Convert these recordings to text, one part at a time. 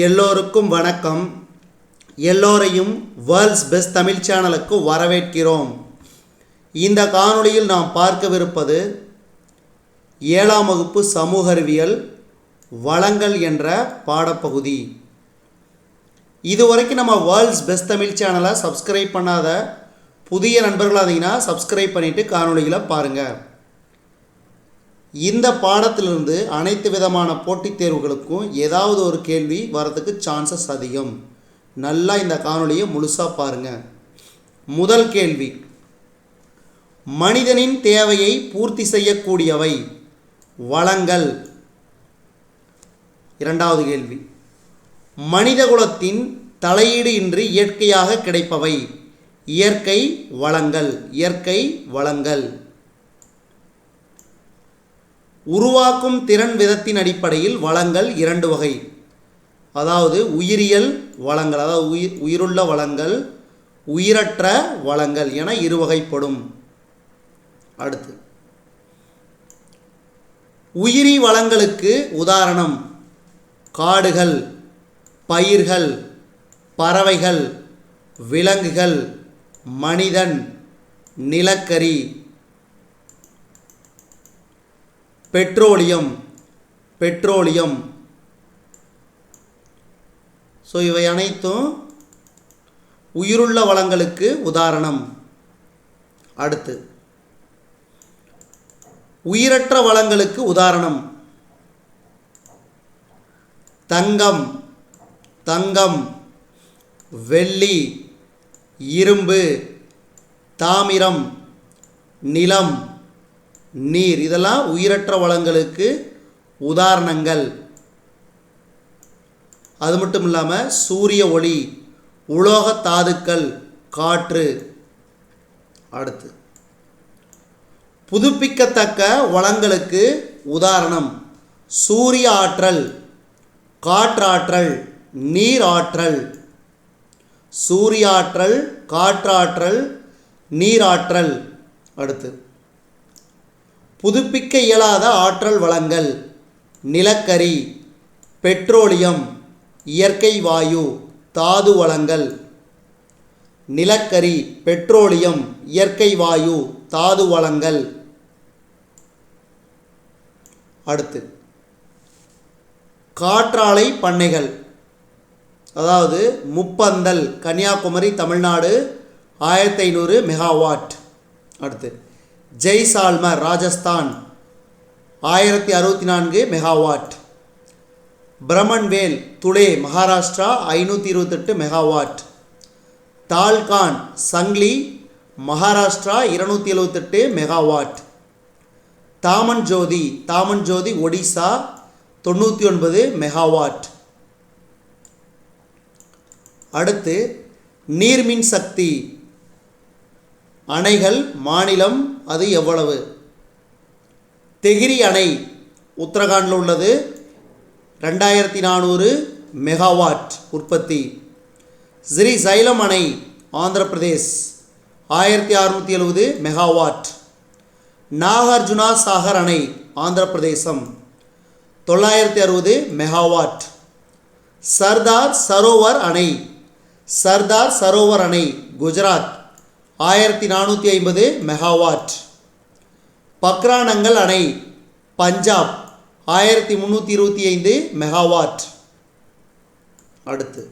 எல்லோருக்கும் வணக்கம். எல்லோரையும் வேர்ல்ட்ஸ் பெஸ்ட் தமிழ் சேனலுக்கு வரவேற்கிறோம். இந்த காணொளியில் நாம் பார்க்கவிருப்பது ஏழாம் வகுப்பு சமூக அறிவியல் வளங்கள் என்ற பாடப்பகுதி. இதுவரைக்கும் நம்ம வேர்ல்ட்ஸ் பெஸ்ட் தமிழ் சேனலை சப்ஸ்கிரைப் பண்ணாத புதிய நண்பர்களாக இருந்தீங்கன்னா சப்ஸ்கிரைப் பண்ணிவிட்டு காணொளிகளை பாருங்கள் இந்த பாடத்திலிருந்து அனைத்து விதமான போட்டித் தேர்வுகளுக்கும் ஏதாவது ஒரு கேள்வி வரதுக்கு சான்சஸ் அதிகம். நல்லா இந்த காணொலியை முழுசாக பாருங்கள் முதல் கேள்வி. மனிதனின் தேவையை பூர்த்தி செய்யக்கூடியவை வளங்கள். இரண்டாவது கேள்வி. மனிதகுலத்தின் தலையீடு இன்றி இயற்கையாக கிடைப்பவை இயற்கை வளங்கள் இயற்கை வளங்கள். உருவாக்கும் திறன் விதத்தின் அடிப்படையில் வளங்கள் இரண்டு வகை. அதாவது உயிரியல் வளங்கள் அதாவது உயிர் உயிருள்ள வளங்கள் உயிரற்ற வளங்கள் என இரு வகைப்படும் அடுத்து. உயிரி வளங்களுக்கு உதாரணம் காடுகள் பயிர்கள் பறவைகள் விலங்குகள் மனிதன் நிலக்கரி பெட்ரோலியம் பெட்ரோலியம். ஸோ இவை அனைத்தும் உயிருள்ள வளங்களுக்கு உதாரணம். அடுத்து உயிரற்ற வளங்களுக்கு உதாரணம். தங்கம் தங்கம். வெள்ளி இரும்பு. தாமிரம் நிலம். நீர் இதெல்லாம் உயிரற்ற வளங்களுக்கு உதாரணங்கள். அது மட்டும் இல்லாமல் சூரிய ஒளி உலோக தாதுக்கள் காற்று. அடுத்து புதுப்பிக்கத்தக்க வளங்களுக்கு உதாரணம் சூரிய ஆற்றல் காற்றாற்றல் நீர் ஆற்றல். சூரிய ஆற்றல் காற்றாற்றல் நீராற்றல் அடுத்து புதுப்பிக்க இயலாத ஆற்றல் வளங்கள். நிலக்கரி பெட்ரோலியம் இயற்கை வாயு தாது வளங்கள். நிலக்கரி பெட்ரோலியம் இயற்கை வாயு தாது வளங்கள். அடுத்து காற்றாலை பண்ணைகள். அதாவது முப்பந்தல் கன்னியாகுமரி தமிழ்நாடு ஆயிரத்தி ஐநூறு மெகாவாட். அடுத்து ஜெய்சால்மர் ராஜஸ்தான். ஆயிரத்தி அறுபத்தி நான்கு மெகாவாட். பிரமன்வேல் துளே மகாராஷ்டிரா ஐநூற்றி இருபத்தெட்டு மெகாவாட். தால்கான் சங்லி மகாராஷ்டிரா இருநூற்றி எழுபத்தெட்டு மெகாவாட். தாமன் ஜோதி தாமன் ஜோதி ஒடிசா தொண்ணூற்றி ஒன்பது மெகாவாட். அடுத்து நீர்மின் சக்தி அணைகள் மாநிலம் அது எவ்வளவு? தெகிரி அணை உத்தரகாண்டில் உள்ளது. ரெண்டாயிரத்தி நானூறு மெகாவாட் உற்பத்தி. ஸ்ரீ சைலம் அணை ஆந்திர பிரதேஷ் ஆயிரத்தி அறுநூற்றி எழுபது மெகாவாட். நாகார்ஜுனா சாகர் அணை ஆந்திர பிரதேசம் தொள்ளாயிரத்தி அறுபது மெகாவாட். சர்தார் சரோவர் அணை சர்தார் சரோவர் அணை குஜராத். ஆயிரத்தி நானூற்றி ஐம்பது மெகாவாட். பக்ரானங்கள் அணை பஞ்சாப் ஆயிரத்தி முந்நூற்றி இருபத்தி ஐந்து மெகாவாட். அடுத்து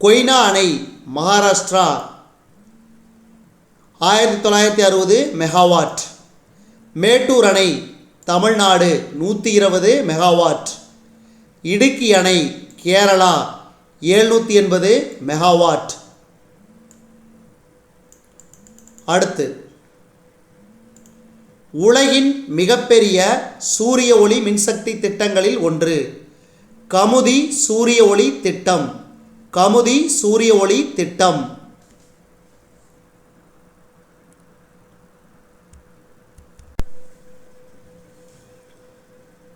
கொய்னா அணை மகாராஷ்டிரா ஆயிரத்தி தொள்ளாயிரத்தி அறுபது மெகாவாட். மேட்டூர் அணை தமிழ்நாடு நூற்றி இருபது மெகாவாட். இடுக்கி அணை கேரளா எழுநூற்றி எண்பது மெகாவாட். அடுத்து. உலகின் மிகப்பெரிய சூரிய ஒளி மின்சக்தி திட்டங்களில் ஒன்று. கமுதி சூரிய ஒளி திட்டம். கமுதி சூரிய ஒளி திட்டம்.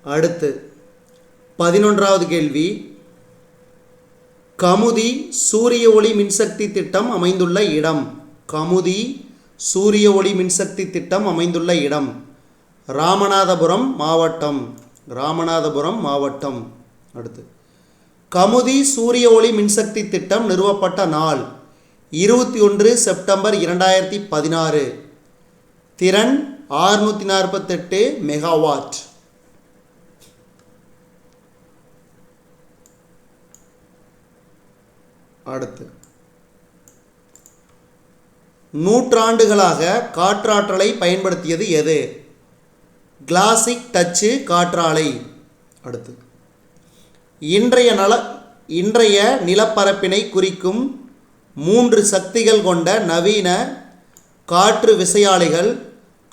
அடுத்து. பதினொன்றாவது கேள்வி. கமுதி சூரிய ஒளி மின்சக்தி திட்டம் அமைந்துள்ள இடம். கமுதி சூரிய ஒளி மின்சக்தி திட்டம் அமைந்துள்ள இடம். ராமநாதபுரம் மாவட்டம். ராமநாதபுரம் மாவட்டம். அடுத்து. கமுதி சூரிய ஒளி மின்சக்தி திட்டம் நிறுவப்பட்ட நாள் இருபத்தி ஒன்று செப்டம்பர் இரண்டாயிரத்தி பதினாறு. திறன் ஆறுநூற்றி நாற்பத்தெட்டு மெகாவாட். அடுத்து. நூற்றாண்டுகளாக காற்றாற்றலை பயன்படுத்தியது எது? கிளாசிக் டச்சு காற்றாலை. அடுத்து. இன்றைய நல இன்றைய நிலப்பரப்பினை குறிக்கும் மூன்று சக்திகள் கொண்ட நவீன காற்று விசையாளிகள்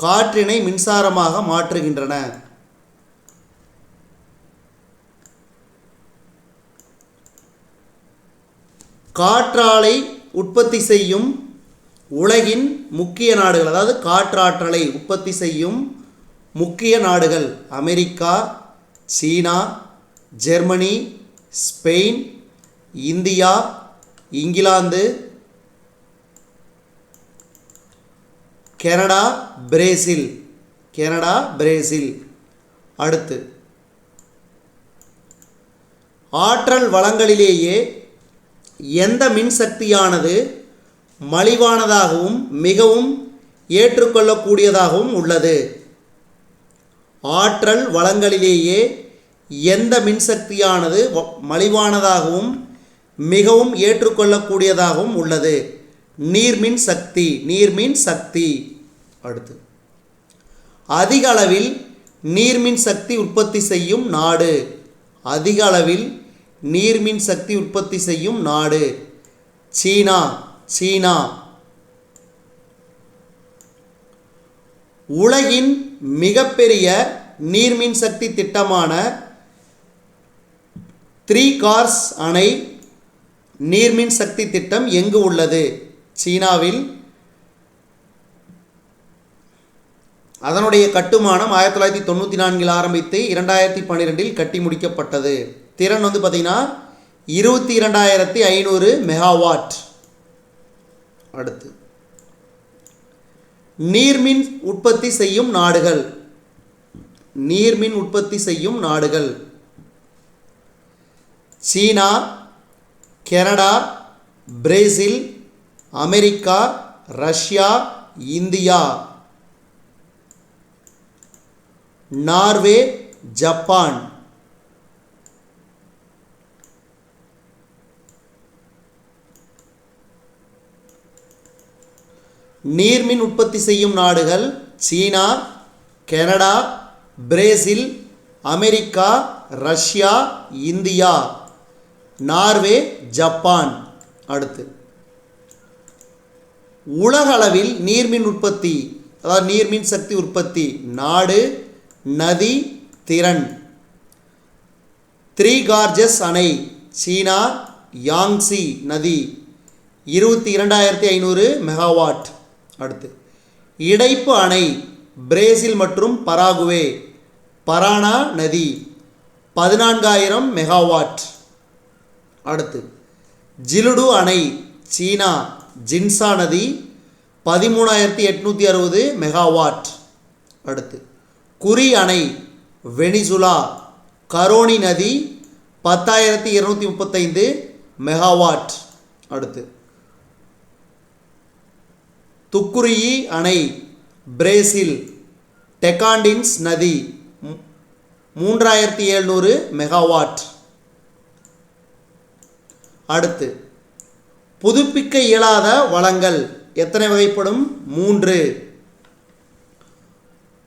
காற்றினை மின்சாரமாக மாற்றுகின்றன. காற்றாலை உற்பத்தி செய்யும் உலகின் முக்கிய நாடுகள் அதாவது காற்றாற்றலை உற்பத்தி செய்யும் முக்கிய நாடுகள் அமெரிக்கா சீனா Germany Spain India England Canada Brazil. Canada Brazil. அடுத்து ஆற்றல் வளங்களிலேயே எந்த மின்சக்தியானது மலிவானதாகவும் மிகவும் ஏற்றுக்கொள்ளக்கூடியதாகவும் உள்ளது. ஆற்றல் வளங்களிலேயே எந்த மின்சக்தியானது வ- மலிவானதாகவும் மிகவும் ஏற்றுக்கொள்ளக்கூடியதாகவும் உள்ளது. நீர்மின் சக்தி நீர்மின் சக்தி. அடுத்து. அதிக அளவில் நீர்மின் சக்தி உற்பத்தி செய்யும் நாடு. அதிக அளவில் நீர்மின் சக்தி உற்பத்தி செய்யும் நாடு. சீனா. சீனா. உலகின் மிகப்பெரிய நீர்மின் சக்தி திட்டமான த்ரீ கார்ஸ் அணை நீர்மின் சக்தி திட்டம் எங்கு உள்ளது? சீனாவில். அதனுடைய கட்டுமானம் ஆயிரத்தி தொள்ளாயிரத்தி தொண்ணூற்றி நான்கில் ஆரம்பித்து இரண்டாயிரத்தி பன்னிரெண்டில் கட்டி முடிக்கப்பட்டது. திறன் வந்து பார்த்திங்கன்னா இருபத்தி இரண்டாயிரத்தி ஐநூறு மெகாவாட். அடுத்து. நீர்மின் உற்பத்தி செய்யும் நாடுகள். நீர்மின் உற்பத்தி செய்யும் நாடுகள். சீனா Canada Brazil America Russia India. Norway Japan. நீர்மின் உற்பத்தி செய்யும் நாடுகள் சீனா Canada Brazil America Russia India Norway Japan. அடுத்து. உலகளவில் நீர்மின் உற்பத்தி அதாவது நீர்மின் சக்தி உற்பத்தி நாடு நதி திறன். த்ரீ கார்ஜஸ் அணை சீனா யாங்ஸி நதி இருபத்தி இரண்டாயிரத்தி ஐநூறு மெகாவாட் அடுத்து. இடைப்பு அணை பிரேசில் மற்றும் பராகுவே பரானா நதி பதினான்காயிரம் மெகாவாட். அடுத்து ஜிலுடு அணை சீனா ஜின்சா நதி பதிமூணாயிரத்தி எட்நூற்றி அறுபது மெகாவாட். அடுத்து குறி அணை வெனிசுலா கரோனி நதி பத்தாயிரத்தி இருநூற்றி முப்பத்தைந்து மெகாவாட். அடுத்து துக்குரியி அணை பிரேசில் டெக்காண்டின்ஸ் நதி மூன்றாயிரத்தி எழுநூறு மெகாவாட். அடுத்து புதுப்பிக்க இயலாத வளங்கள் எத்தனை வகைப்படும்? மூன்று.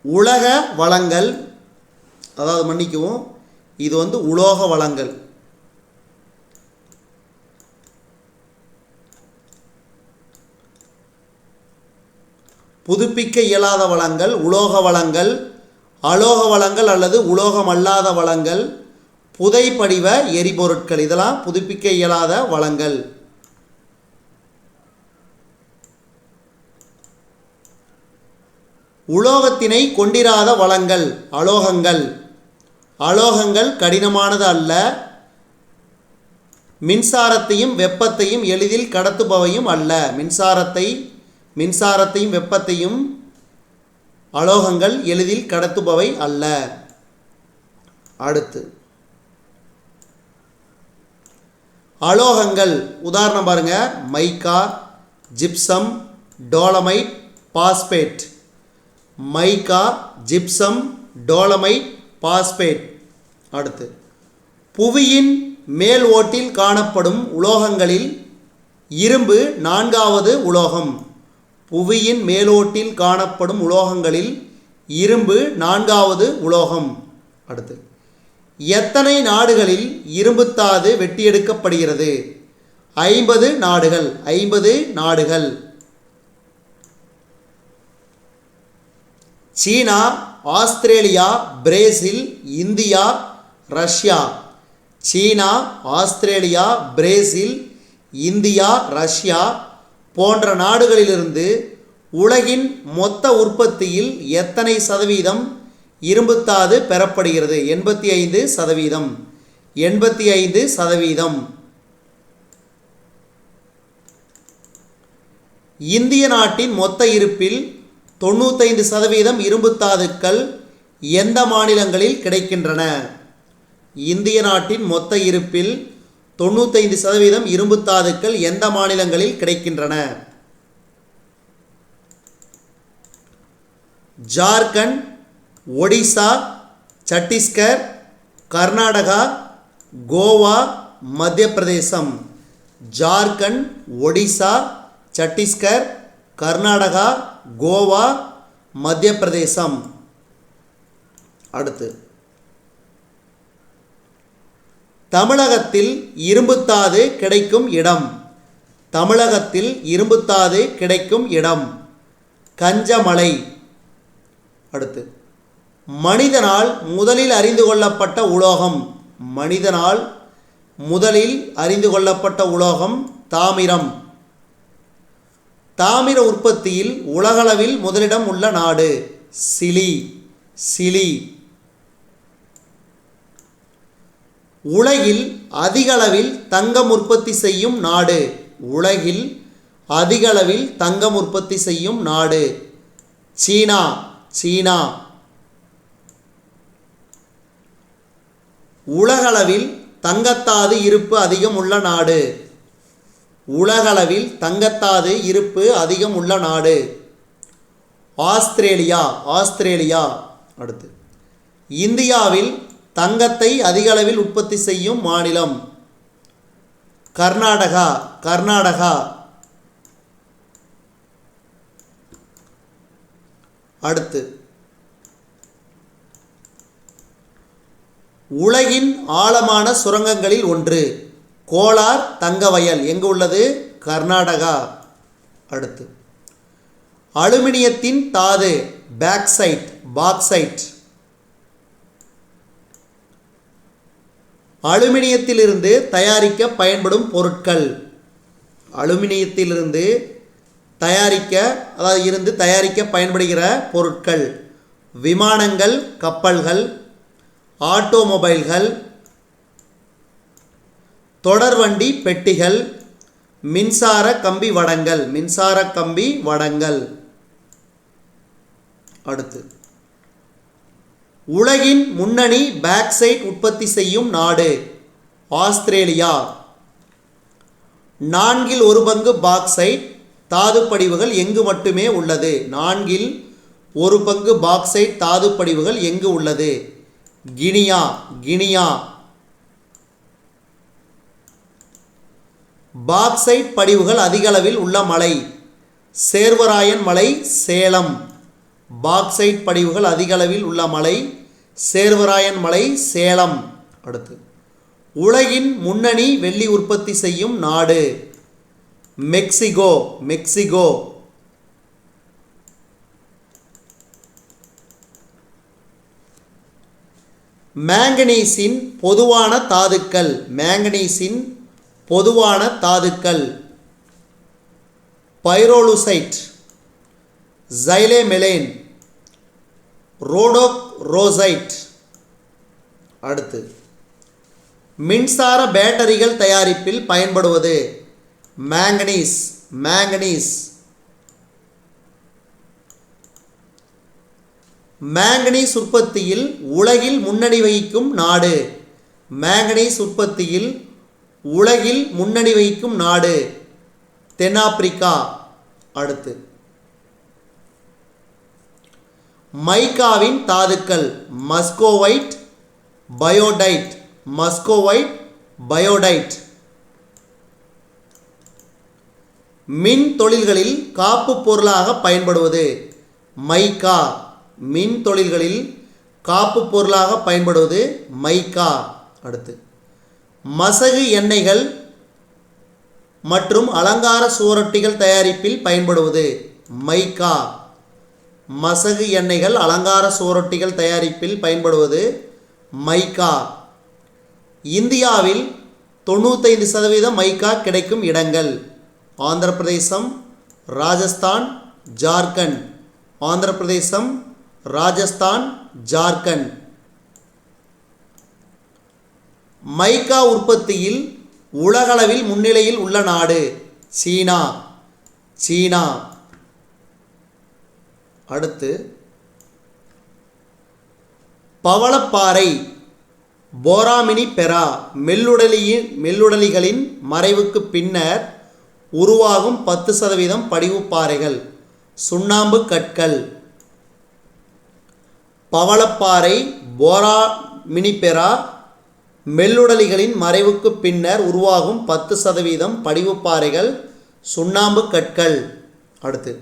உலக வளங்கள் அதாவது மன்னிக்கவும் இது வந்து உலோக வளங்கள். புதுப்பிக்க இயலாத வளங்கள் உலோக வளங்கள் அலோக வளங்கள் அல்லது உலோகம் அல்லாத வளங்கள் புதைப்படிவ எரிபொருட்கள் இதெல்லாம் புதுப்பிக்க இயலாத வளங்கள். உலோகத்தினை கொண்டிராத வளங்கள் அலோகங்கள். அலோகங்கள் கடினமானது அல்ல. மின்சாரத்தையும் வெப்பத்தையும் எளிதில் கடத்துபவையும் அல்ல. மின்சாரத்தை மின்சாரத்தையும் வெப்பத்தையும் அலோகங்கள் எளிதில் கடத்துபவை அல்ல. அடுத்து. அலோகங்கள் உதாரணம் பாருங்க mica gypsum dolomite phosphate. Mica gypsum dolomite phosphate. அடுத்து. புவியின் மேல் ஓட்டில் காணப்படும் உலோகங்களில் இரும்பு நான்காவது உலோகம். புவியின் மேலோட்டில் காணப்படும் உலோகங்களில் இரும்பு நான்காவது உலோகம். அடுத்து. எத்தனை நாடுகளில் இரும்புத்தாது வெட்டியெடுக்கப்படுகிறது? ஐம்பது நாடுகள். ஐம்பது நாடுகள். சீனா ஆஸ்திரேலியா பிரேசில் இந்தியா ரஷ்யா. சீனா ஆஸ்திரேலியா பிரேசில் இந்தியா ரஷ்யா போன்ற நாடுகளிலிருந்து உலகின் மொத்த உற்பத்தியில் எத்தனை சதவீதம் இரும்புத்தாது பெறப்படுகிறது? எண்பத்தி ஐந்து சதவீதம். எண்பத்தி ஐந்து சதவீதம். இந்திய நாட்டின் மொத்த இருப்பில் தொண்ணூத்தைந்து சதவீதம் இரும்புத்தாதுக்கள் எந்த மாநிலங்களில் கிடைக்கின்றன? இந்திய நாட்டின் மொத்த இருப்பில் தொண்ணூத்தைந்து சதவீதம் இரும்புத்தாதுக்கள் எந்த மாநிலங்களில் கிடைக்கின்றன? ஜார்க்கண்ட் ஒடிசா சத்தீஸ்கர் கர்நாடகா கோவா மத்திய பிரதேசம் ஜார்க்கண்ட் ஒடிசா சத்தீஸ்கர் கர்நாடகா கோவா மத்திய பிரதேசம் அடுத்து தமிழகத்தில் இரும்புத்தாது கிடைக்கும் இடம். தமிழகத்தில் இரும்புத்தாது கிடைக்கும் இடம். கஞ்சமலை. அடுத்து மனிதனால் முதலில் அறிந்து கொள்ளப்பட்ட உலோகம். மனிதனால் முதலில் அறிந்து கொள்ளப்பட்ட உலோகம் தாமிரம். தாமிர உற்பத்தியில் உலகளவில் முதலிடம் உள்ள நாடு சிலி. சிலி. உலகில் அதிகளவில் தங்கம் உற்பத்தி செய்யும் நாடு. உலகில் அதிகளவில் தங்கம் உற்பத்தி செய்யும் நாடு. சீனா சீனா. உலகளவில் தங்கத்தாது இருப்பு அதிகம் உள்ள நாடு. உலகளவில் தங்கத்தாது இருப்பு அதிகம் உள்ள நாடு. Australia Australia. அடுத்து. இந்தியாவில் தங்கத்தை அதிக அளவில் உற்பத்தி செய்யும் மாநிலம். கர்நாடகா கர்நாடகா. அடுத்து. உலகின் ஆழமான சுரங்கங்களில் ஒன்று கோலார் தங்கவயல். எங்கு உள்ளது? கர்நாடகா. அடுத்து. அலுமினியத்தின் தாது பேக்சைட் பாக்சைட். அலுமினியத்திலிருந்து தயாரிக்க பயன்படும் பொருட்கள். அலுமினியத்திலிருந்து தயாரிக்க அதாவது இருந்து தயாரிக்க பயன்படுகிற பொருட்கள். விமானங்கள் கப்பல்கள் ஆட்டோமொபைல்கள் தொடர்வண்டி பெட்டிகள் மின்சார கம்பி வடங்கள். மின்சார கம்பி வடங்கள். அடுத்து. உலகின் முன்னணி பேக்சைட் உற்பத்தி செய்யும் நாடு ஆஸ்திரேலியா. நான்கில் ஒரு பங்கு பாக்சைட். தாதுப்படிவுகள் எங்கு மட்டுமே உள்ளது. நான்கில் ஒரு பங்கு பாக்சைட் தாதுப்படிவுகள் எங்கு உள்ளது? Guinea Guinea. பாக்சைட் படிவுகள் அதிகளவில் உள்ள மலை. சேர்வராயன் மலை சேலம். பாக்சைட் படிவுகள் அதிகளவில் உள்ள மலை சேர்வராயன் மலை சேலம். அடுத்து உலகின் முன்னணி வெள்ளி உற்பத்தி செய்யும் நாடு மெக்சிகோ மெக்சிகோ. மேங்கனீஸின் பொதுவான தாதுக்கள் மேங்கனீஸின் பொதுவான தாதுக்கள். பைரோலுசைட் ஜைலேமெலைன் ரோடோக் ரோசைட் அடுத்து. மின்சார பேட்டரிகள் தயாரிப்பில் பயன்படுவது. மேங்கனீஸ் மேங்கனீஸ் மேங்கனீஸ் உற்பத்தியில் உலகில் முன்னணி வகிக்கும் நாடு. மேங்கனீஸ் உற்பத்தியில் உலகில் முன்னணி வகிக்கும் நாடு. தென்னாப்பிரிக்கா. அடுத்து. மைக்காவின் தாதுக்கள் மஸ்கோவைட் பயோடைட் மஸ்கோவைட் பயோடைட். மின் தொழில்களில் காப்பு பொருளாக பயன்படுவது. மைக்கா மின் தொழில்களில் காப்பு பொருளாக பயன்படுவது மைக்கா. அடுத்து மசகு எண்ணெய்கள் மற்றும் அலங்கார சுவரொட்டிகள் தயாரிப்பில் பயன்படுவது மைக்கா. மசகு எண்ணெய்கள் அலங்கார சுவரொட்டிகள் தயாரிப்பில் பயன்படுவது மைக்கா. இந்தியாவில் தொண்ணூத்தைந்து சதவீதம் மைக்கா கிடைக்கும் இடங்கள். ஆந்திர பிரதேசம் ராஜஸ்தான் ஜார்க்கண்ட். ஆந்திர பிரதேசம் ராஜஸ்தான் ஜார்க்கண்ட். மைக்கா உற்பத்தியில் உலகளவில் முன்னிலையில் உள்ள நாடு சீனா. சீனா. அடுத்து பவளப்பாறை போராமினி பெரா மெல்லுடலியின் மெல்லுடலிகளின் மறைவுக்கு பின்னர் உருவாகும் பத்து சதவீதம் படிவுப்பாறைகள் சுண்ணாம்பு கற்கள். பவளப்பாறை போராமினிபெரா மெல்லுடலிகளின் மறைவுக்கு பின்னர் உருவாகும் பத்து சதவீதம் படிவுப்பாறைகள் சுண்ணாம்பு கற்கள். அடுத்து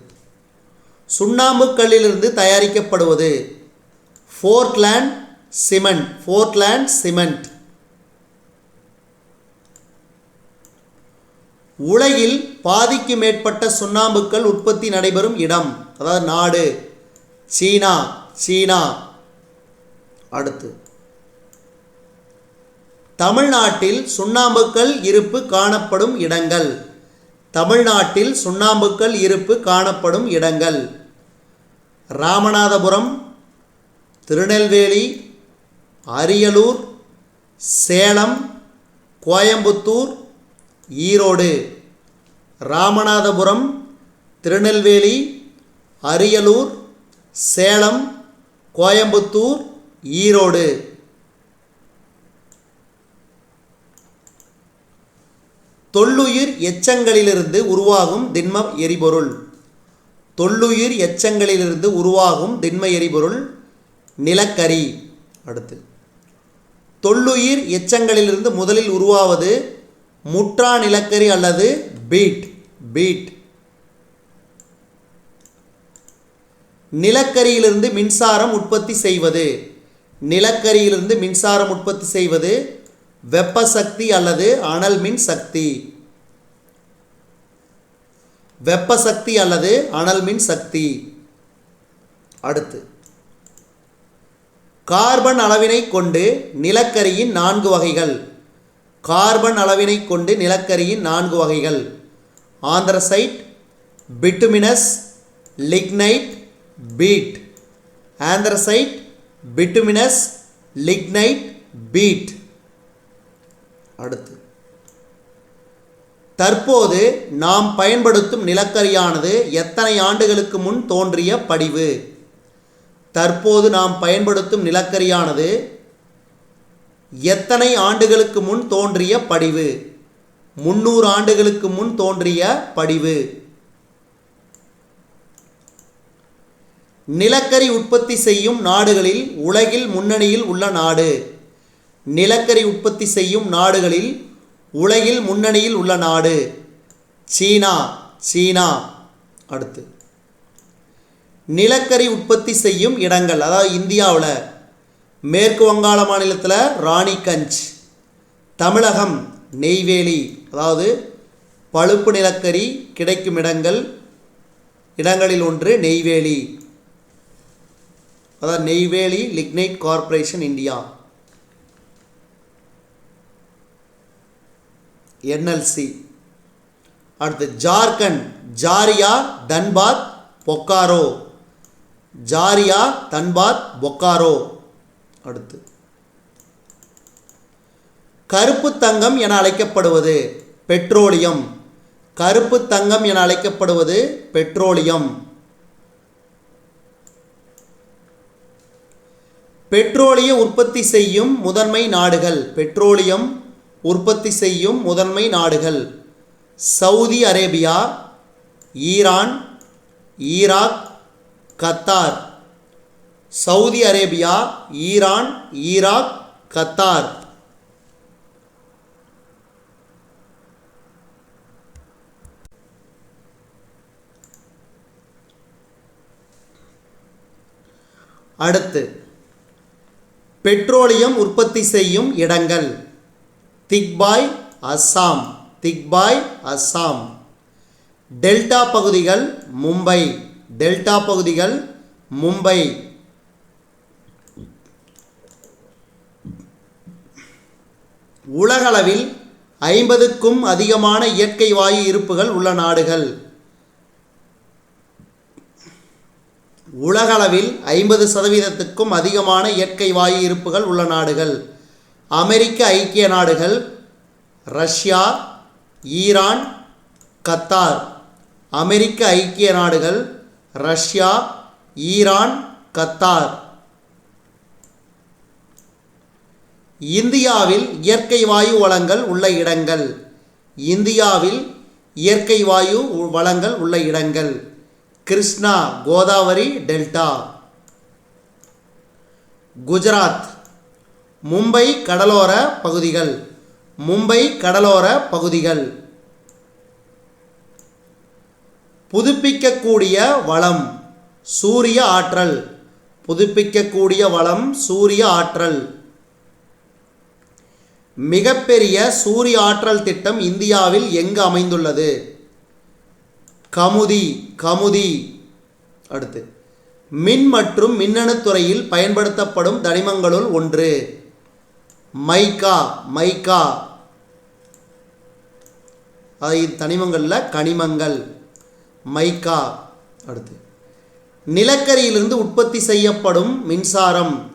சுண்ணாம்புக்கல்லிலிருந்து தயாரிக்கப்படுவது. ஃபோர்ட்லேண்ட் சிமெண்ட் ஃபோர்ட்லேண்ட் சிமெண்ட். உலகில் பாதிக்கு மேற்பட்ட சுண்ணாம்புக்கல் உற்பத்தி நடைபெறும் இடம். அதாவது நாடு. சீனா சீனா. அடுத்து. தமிழ்நாட்டில் சுண்ணாம்புக்கல் இருப்பு காணப்படும் இடங்கள். தமிழ்நாட்டில் சுண்ணாம்புக்கல் இருப்பு காணப்படும் இடங்கள். ராமநாதபுரம் திருநெல்வேலி அரியலூர் சேலம் கோயம்புத்தூர் ஈரோடு. ராமநாதபுரம் திருநெல்வேலி அரியலூர் சேலம் கோயம்புத்தூர் ஈரோடு. தொல்லுயிர் எச்சங்களிலிருந்து உருவாகும் திண்ம எரிபொருள். தொல்லுயிர் எச்சங்களிலிருந்து உருவாகும் திண்ம எரிபொருள் நிலக்கரி. அடுத்து. தொல்லுயிர் எச்சங்களிலிருந்து முதலில் உருவாவது முற்றா நிலக்கரி அல்லது பீட். பீட். நிலக்கரியிலிருந்து மின்சாரம் உற்பத்தி செய்வது. நிலக்கரியிலிருந்து மின்சாரம் உற்பத்தி செய்வது வெப்ப சக்தி அல்லது அனல் மின் சக்தி. வெப்ப சக்தி அல்லது அனல் மின் சக்தி. அடுத்து. கார்பன் அளவினை கொண்டு நிலக்கரியின் நான்கு வகைகள். கார்பன் அளவினை கொண்டு நிலக்கரியின் நான்கு வகைகள். Anthracite bituminous lignite peat. Anthracite bituminous lignite peat. அடுத்து. தற்போது நாம் பயன்படுத்தும் நிலக்கரியானது எத்தனை ஆண்டுகளுக்கு முன் தோன்றிய படிவு? தற்போது நாம் பயன்படுத்தும் நிலக்கரியானது எத்தனை ஆண்டுகளுக்கு முன் தோன்றிய படிவு? முன்னூறு ஆண்டுகளுக்கு முன் தோன்றிய படிவு. நிலக்கரி உற்பத்தி செய்யும் நாடுகளில் உலகில் முன்னணியில் உள்ள நாடு. நிலக்கரி உற்பத்தி செய்யும் நாடுகளில் உலகில் முன்னணியில் உள்ள நாடு. சீனா சீனா. அடுத்து. நிலக்கரி உற்பத்தி செய்யும் இடங்கள் அதாவது இந்தியாவில். மேற்கு வங்காள மாநிலத்தில் ராணிகஞ்ச் தமிழகம் நெய்வேலி அதாவது பழுப்பு நிலக்கரி கிடைக்கும் இடங்கள் இடங்களில் ஒன்று நெய்வேலி. அதாவது Neyveli lignite corporation India. NLC. அடுத்து ஜார்க்கண்ட் ஜாரியா தன்பாத் பொக்காரோ. ஜாரியா தன்பாத் பொக்காரோ. அடுத்து கருப்பு தங்கம் என அழைக்கப்படுவது பெட்ரோலியம். கருப்பு தங்கம் என அழைக்கப்படுவது பெட்ரோலியம். பெட்ரோலிய உற்பத்தி செய்யும் முதன்மை நாடுகள் பெட்ரோலியம் உற்பத்தி செய்யும் முதன்மை நாடுகள். Saudi Arabia Iran Iraq Qatar. Saudi Arabia Iran Iraq Qatar. அடுத்து பெட்ரோலியம் உற்பத்தி செய்யும் இடங்கள். திக்பாய் அஸ்ஸாம் திக்பாய் அஸ்ஸாம் டெல்டா பகுதிகள் மும்பை. டெல்டா பகுதிகள் மும்பை. உலகளவில் ஐம்பதுக்கும் அதிகமான இயற்கை வாயு இருப்புகள் உள்ள நாடுகள். உலகளவில் ஐம்பது சதவீதத்துக்கும் அதிகமான இயற்கை வாயு இருப்புகள் உள்ள நாடுகள். அமெரிக்க ஐக்கிய நாடுகள் ரஷ்யா ஈரான் கத்தார். அமெரிக்க ஐக்கிய நாடுகள் ரஷ்யா ஈரான் கத்தார். இந்தியாவில் இயற்கை வாயு வளங்கள் உள்ள இடங்கள். இந்தியாவில் இயற்கை வாயு வளங்கள் உள்ள இடங்கள். கிருஷ்ணா கோதாவரி டெல்டா. குஜராத். மும்பை கடலோர பகுதிகள். மும்பை கடலோர பகுதிகள். புதுப்பிக்கக்கூடிய வளம் சூரிய ஆற்றல். புதுப்பிக்கக்கூடிய வளம் சூரிய ஆற்றல். மிகப்பெரிய சூரிய ஆற்றல் திட்டம் இந்தியாவில் எங்கு அமைந்துள்ளது? கமுதி கமுதி. அடுத்து. மின் மற்றும் மின்னணு துறையில் பயன்படுத்தப்படும் தனிமங்களுள் ஒன்று. மைக்கா மைக்கா. அதை தனிமங்களில் கனிமங்கள். மைக்கா. அடுத்து. நிலக்கரியிலிருந்து உற்பத்தி செய்யப்படும் மின்சாரம்.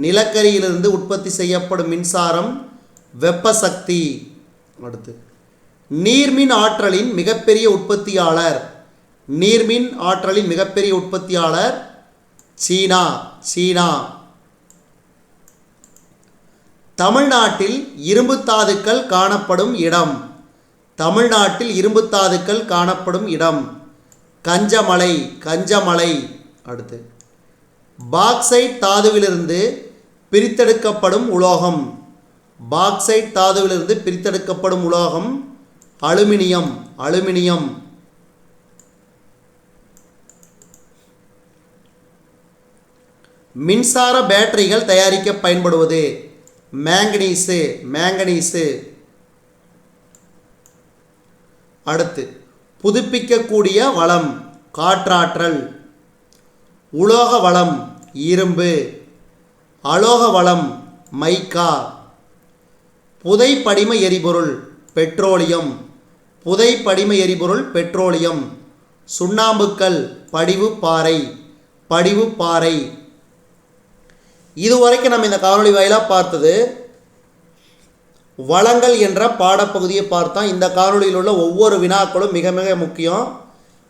நிலக்கரியிலிருந்து உற்பத்தி செய்யப்படும் மின்சாரம் வெப்ப சக்தி அடுத்து. நீர்மின் ஆற்றலின் மிகப்பெரிய உற்பத்தியாளர். நீர்மின் ஆற்றலின் மிகப்பெரிய உற்பத்தியாளர் சீனா சீனா. தமிழ்நாட்டில் இரும்பு தாதுக்கள் காணப்படும் இடம். தமிழ்நாட்டில் இரும்பு தாதுக்கள் காணப்படும் இடம். கஞ்சமலை கஞ்சமலை. அடுத்து. பாக்சைட் தாதுவிலிருந்து பிரித்தெடுக்கப்படும் உலோகம். பாக்சைட் தாதுவிலிருந்து பிரித்தெடுக்கப்படும் உலோகம் அலுமினியம் அலுமினியம். மின்சார பேட்டரிகள் தயாரிக்க பயன்படுவது. மேங்கனீஸு மேங்கனீஸு அடுத்து புதுப்பிக்கக்கூடிய வளம் காற்றாற்றல். உலோக வளம் இரும்பு. அலோக வளம் மைக்கா. புதை எரிபொருள் பெட்ரோலியம். புதை படிம எரிபொருள் பெட்ரோலியம். சுண்ணாம்புக்கல் படிவு பாறை. படிவு பாறை. இதுவரைக்கும் நம்ம இந்த காணொளி வாயிலாக பார்த்தது வளங்கள் என்ற பாடப்பகுதியை பார்த்தோம் இந்த காணொளியில் உள்ள ஒவ்வொரு வினாக்களும் மிக மிக முக்கியம்.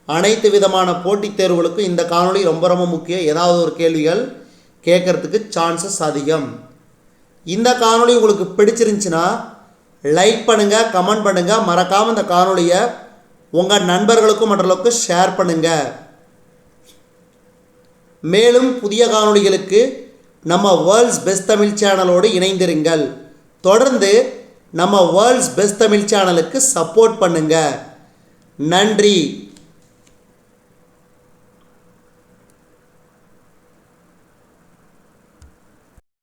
அனைத்து விதமான போட்டித் தேர்வுகளுக்கும் இந்த காணொளி ரொம்ப ரொம்ப முக்கியம். ஏதாவது ஒரு கேள்விகள் கேட்கறதுக்கு சான்சஸ் அதிகம். இந்த காணொளி உங்களுக்கு பிடிச்சிருந்துச்சுன்னா லைக் பண்ணுங்கள் கமெண்ட் பண்ணுங்கள் மறக்காமல் இந்த காணொளியை உங்கள் நண்பர்களுக்கும் மற்றளவுக்கு ஷேர் பண்ணுங்கள் மேலும் புதிய காணொளிகளுக்கு நம்ம வேர்ல்ட்ஸ் பெஸ்ட் தமிழ் சேனலோடு இணைந்திருங்கள். தொடர்ந்து நம்ம வேர்ல்ட்ஸ் பெஸ்ட் தமிழ் சேனலுக்கு சப்போர்ட் பண்ணுங்கள் நன்றி.